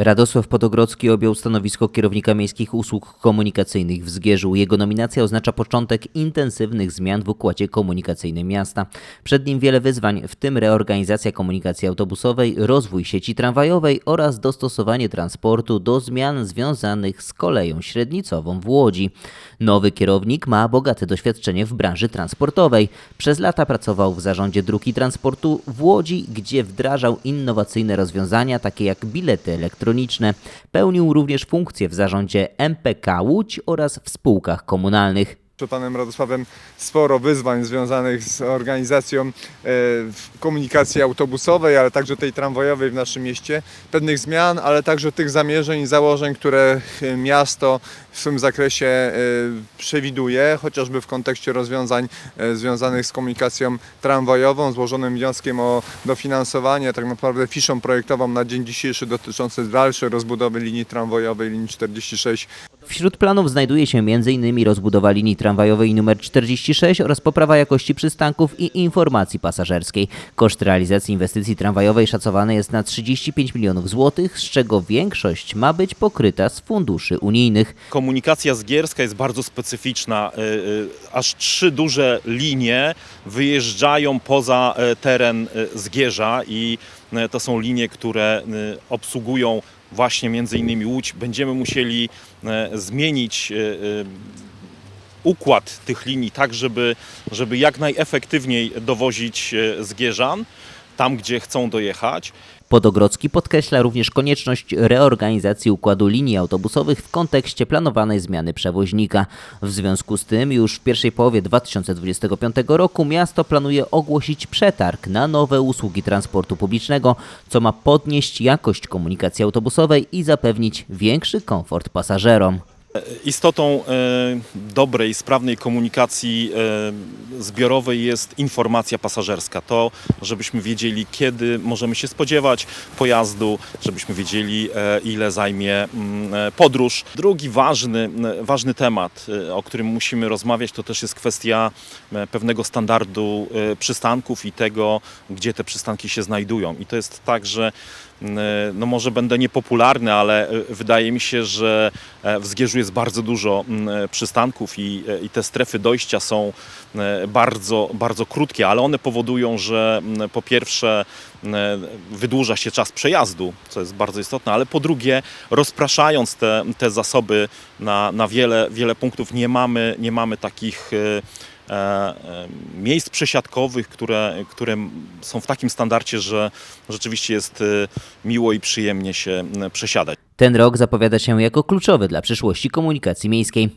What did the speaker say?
Radosław Podogrodzki objął stanowisko kierownika miejskich usług komunikacyjnych w Zgierzu. Jego nominacja oznacza początek intensywnych zmian w układzie komunikacyjnym miasta. Przed nim wiele wyzwań, w tym reorganizacja komunikacji autobusowej, rozwój sieci tramwajowej oraz dostosowanie transportu do zmian związanych z koleją średnicową w Łodzi. Nowy kierownik ma bogate doświadczenie w branży transportowej. Przez lata pracował w zarządzie dróg i transportu w Łodzi, gdzie wdrażał innowacyjne rozwiązania takie jak bilety elektroniczne. Pełnił również funkcje w zarządzie MPK Łódź oraz w spółkach komunalnych. Przed panem Radosławem sporo wyzwań związanych z organizacją e, komunikacji autobusowej, ale także tej tramwajowej w naszym mieście. Pewnych zmian, ale także tych zamierzeń i założeń, które e, miasto w tym zakresie e, przewiduje, chociażby w kontekście rozwiązań związanych z komunikacją tramwajową, złożonym wnioskiem o dofinansowanie, tak naprawdę fiszą projektową na dzień dzisiejszy dotyczący dalszej rozbudowy linii tramwajowej, linii 46 Wśród planów znajduje się m.in. rozbudowa linii tramwajowej nr 46 oraz poprawa jakości przystanków i informacji pasażerskiej. Koszt realizacji inwestycji tramwajowej szacowany jest na 35 milionów złotych, z czego większość ma być pokryta z funduszy unijnych. Komunikacja zgierska jest bardzo specyficzna. Y, y, Aż trzy duże linie wyjeżdżają poza e, teren e, Zgierza i e, to są linie, które obsługują właśnie między innymi Łódź. Będziemy musieli e, zmienić e, e, układ tych linii tak, żeby, żeby jak najefektywniej dowozić e, Zgierzan tam, gdzie chcą dojechać. Podogrodzki podkreśla również konieczność reorganizacji układu linii autobusowych w kontekście planowanej zmiany przewoźnika. W związku z tym już w pierwszej połowie 2025 roku miasto planuje ogłosić przetarg na nowe usługi transportu publicznego, co ma podnieść jakość komunikacji autobusowej i zapewnić większy komfort pasażerom. Istotą e, dobrej, sprawnej komunikacji e, zbiorowej jest informacja pasażerska. To, żebyśmy wiedzieli, kiedy możemy się spodziewać pojazdu, żebyśmy wiedzieli, e, ile zajmie mm, e, podróż. Drugi ważny, ważny temat, e, o którym musimy rozmawiać, to też jest kwestia e, pewnego standardu e, przystanków i tego, gdzie te przystanki się znajdują. I to jest tak, że m, e, no może będę niepopularny, ale e, wydaje mi się, że e, w Zgierzu jest bardzo dużo m, e, przystanków i, e, i te strefy dojścia są e, bardzo, bardzo krótkie, ale one powodują, że m, po pierwsze m, wydłuża się czas przejazdu, co jest bardzo istotne, ale po drugie rozpraszając te, te zasoby na, na wiele, wiele punktów nie mamy, nie mamy takich miejsc przesiadkowych, które, które są w takim standardzie, że rzeczywiście jest e, miło i przyjemnie się przesiadać. Ten rok zapowiada się jako kluczowy dla przyszłości komunikacji miejskiej.